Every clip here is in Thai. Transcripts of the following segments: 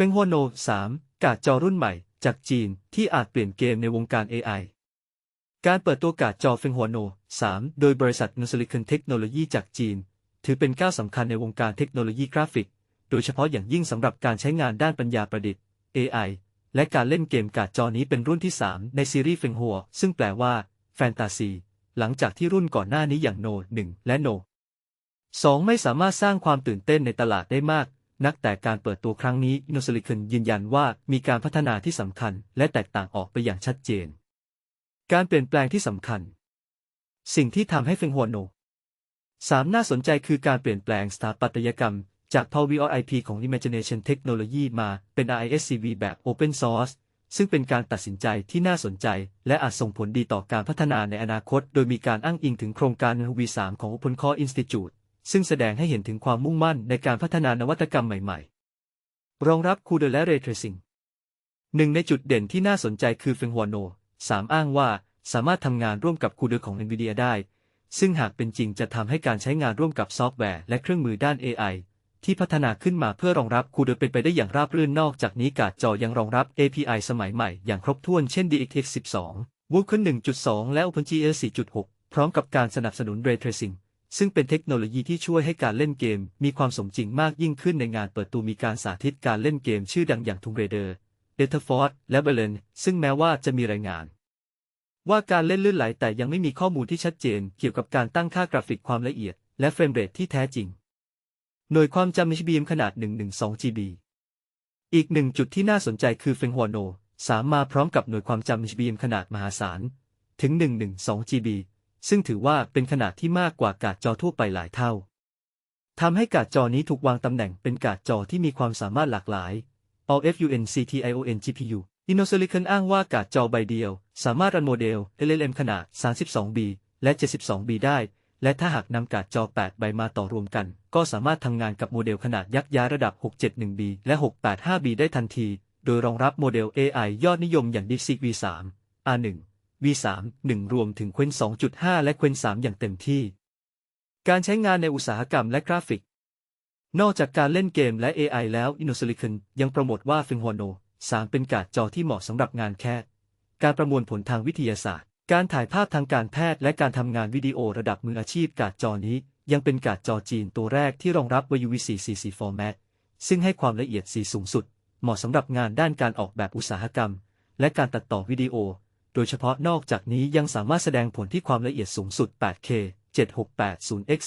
เฟงฮัวโน 3 การ์ดจอรุ่นใหม่จากจีนที่อาจเปลี่ยนเกมในวงการ AI การเปิดตัวการ์ดจอเฟงฮัวโน 3 โดยบริษัท n o s i l i c o n Technology จากจีน ถือเป็นก้าวสำคัญในวงการเทคโนโลยีกราฟิก โดยเฉพาะอย่างยิ่งสำหรับการใช้งานด้านปัญญาประดิษฐ์ AI และการเล่นเกมการ์ดจอนี้เป็นรุ่นที่ 3 ในซีรีส์เฟงฮัวซึ่งแปลว่า แฟนตาซี หลังจากที่รุ่นก่อนหน้านี้อย่างโน 1 และโน 2 ไม่สามารถสร้างความตื่นเต้นในตลาดได้มาก นักแต่การเปิดตัวครั้งนี้ n o s i l i c o n ยืนยันว่ามีการพัฒนาที่สำคัญและแตกต่างออกไปอย่างชัดเจน การเปลี่ยนแปลงที่สำคัญ สิ่งที่ทำให้เฟิงฮัวโน3น่าสนใจคือการเปลี่ยนแปลงสถาปัตยกรรม จาก Power IP ของ Imagination Technology มาเป็น ISCV แบบ Open Source ซึ่งเป็นการตัดสินใจที่น่าสนใจ และอาจส่งผลดีต่อการพัฒนาในอนาคต โดยมีการอ้างอิงถึงโครงการ V3 ของ Open Core Institute ซึ่งแสดงให้เห็นถึงความมุ่งมั่นในการพัฒนานวัตกรรมใหม่ๆ รองรับ CUDA และ Ray Tracing หนึ่งในจุดเด่นที่น่าสนใจคือเฟงฮัวโน3อ้างว่าสามารถทำงานร่วมกับ CUDA ของ NVIDIA ได้ ซึ่งหากเป็นจริงจะทำให้การใช้งานร่วมกับซอฟต์แวร์และเครื่องมือด้าน AI ที่พัฒนาขึ้นมาเพื่อรองรับ CUDA เป็นไปได้อย่างราบรื่นนอกจากนี้การ์ดจอยังรองรับ API สมัยใหม่อย่างครบถ้วนเช่น DirectX 12 Vulkan 1.2 และ OpenGL 4.6 พร้อมกับการสนับสนุน Ray Tracing ซึ่งเป็นเทคโนโลยีที่ช่วยให้การเล่นเกมมีความสมจริงมากยิ่งขึ้นในงานเปิดตัวมีการสาธิตการเล่นเกมชื่อดังอย่าง Tomb Raider, Deltafort และ b e l e n ซึ่งแม้ว่าจะมีรายงาน ว่าการเล่นลื่นไหลแต่ยังไม่มีข้อมูลที่ชัดเจนเกี่ยวกับการตั้งค่ากราฟิกความละเอียด และเฟรมเรทที่แท้จริง หน่วยความจำ HBM ขนาด 112 GB อีกหนึ่งจุดที่น่าสนใจคือเฟงฮัวโนสามมาพร้อมกับหน่วยความจำ HBM ขนาดมหาศาลถึง 112 GB ซึ่งถือว่าเป็นขนาดที่มากกว่าการ์ดจอทั่วไปหลายเท่าทำให้การ์ดจอนี้ถูกวางตำแหน่งเป็นการ์ดจอที่มีความสามารถหลากหลาย All FUN CTION GPU InnoSilicon อ้างว่าการ์ดจอใบเดียว สามารถรันโมเดล LLM ขนาด 32B และ 72B ได้ และถ้าหากนำการ์ดจอ 8 ใบมาต่อรวมกัน ก็สามารถทำงานกับโมเดลขนาดยักษ์ย้ายระดับ 671B และ 685B ได้ทันที โดยรองรับโมเดล AI ยอดนิยมอย่าง DeepSeek V3 R1 V3 1 รวมถึง Qwen 2.5 และ Qwen 3 อย่างเต็มที่ การใช้งานในอุตสาหกรรมและกราฟิก นอกจากการเล่นเกมและ AI แล้ว InnoSilicon ยังโปรโมทว่า f e n g h u a n o 3เป็นการ์ดจอที่เหมาะสำหรับงานแค่การประมวลผลทางวิทยาศาสตร์ การถ่ายภาพทางการแพทย์และการทำงานวิดีโอระดับมืออาชีพการ์ดจอนี้ ยังเป็นการ์ดจอจีนตัวแรกที่รองรับ UVC CC Format ซึ่งให้ความละเอียดสีสูงสุด เหมาะสำหรับงานด้านการออกแบบอุตสาหกรรม และการตัดต่อวิดีโอ โดยเฉพาะนอกจากนี้ยังสามารถแสดงผลที่ความละเอียดสูงสุด 8K 7680 x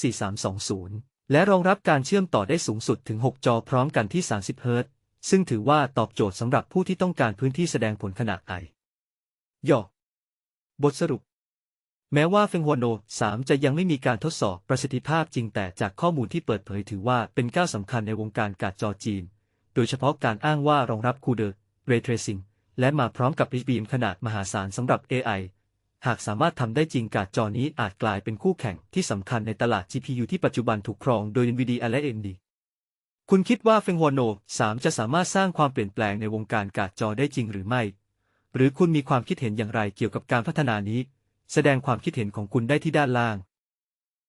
4320 และรองรับการเชื่อมต่อได้สูงสุดถึง 6 จอพร้อมกันที่ 30เฮิรตซ์ซึ่งถือว่าตอบโจทย์สำหรับผู้ที่ต้องการพื้นที่แสดงผลขนาดไอย่อบทสรุป แม้ว่าเฟงฮัวโน 3 จะยังไม่มีการทดสอบประสิทธิภาพจริงแต่จากข้อมูลที่เปิดเผยถือว่าเป็นก้าวสำคัญในวงการการ์ดจอจีน โดยเฉพาะการอ้างว่ารองรับคูเดอร์ Ray Tracing และมาพร้อมกับ HBM ขนาดมหาศาลสำหรับ AI หากสามารถทำได้จริงการ์ดจอนี้อาจกลายเป็นคู่แข่งที่สำคัญในตลาด GPU ที่ปัจจุบันถูกครองโดย NVIDIA และ AMD คุณคิดว่าเฟงฮัวโน3 จะสามารถสร้างความเปลี่ยนแปลงในวงการการ์ดจอได้จริงหรือไม่ หรือคุณมีความคิดเห็นอย่างไรเกี่ยวกับการพัฒนานี้ แสดงความคิดเห็นของคุณได้ที่ด้านล่าง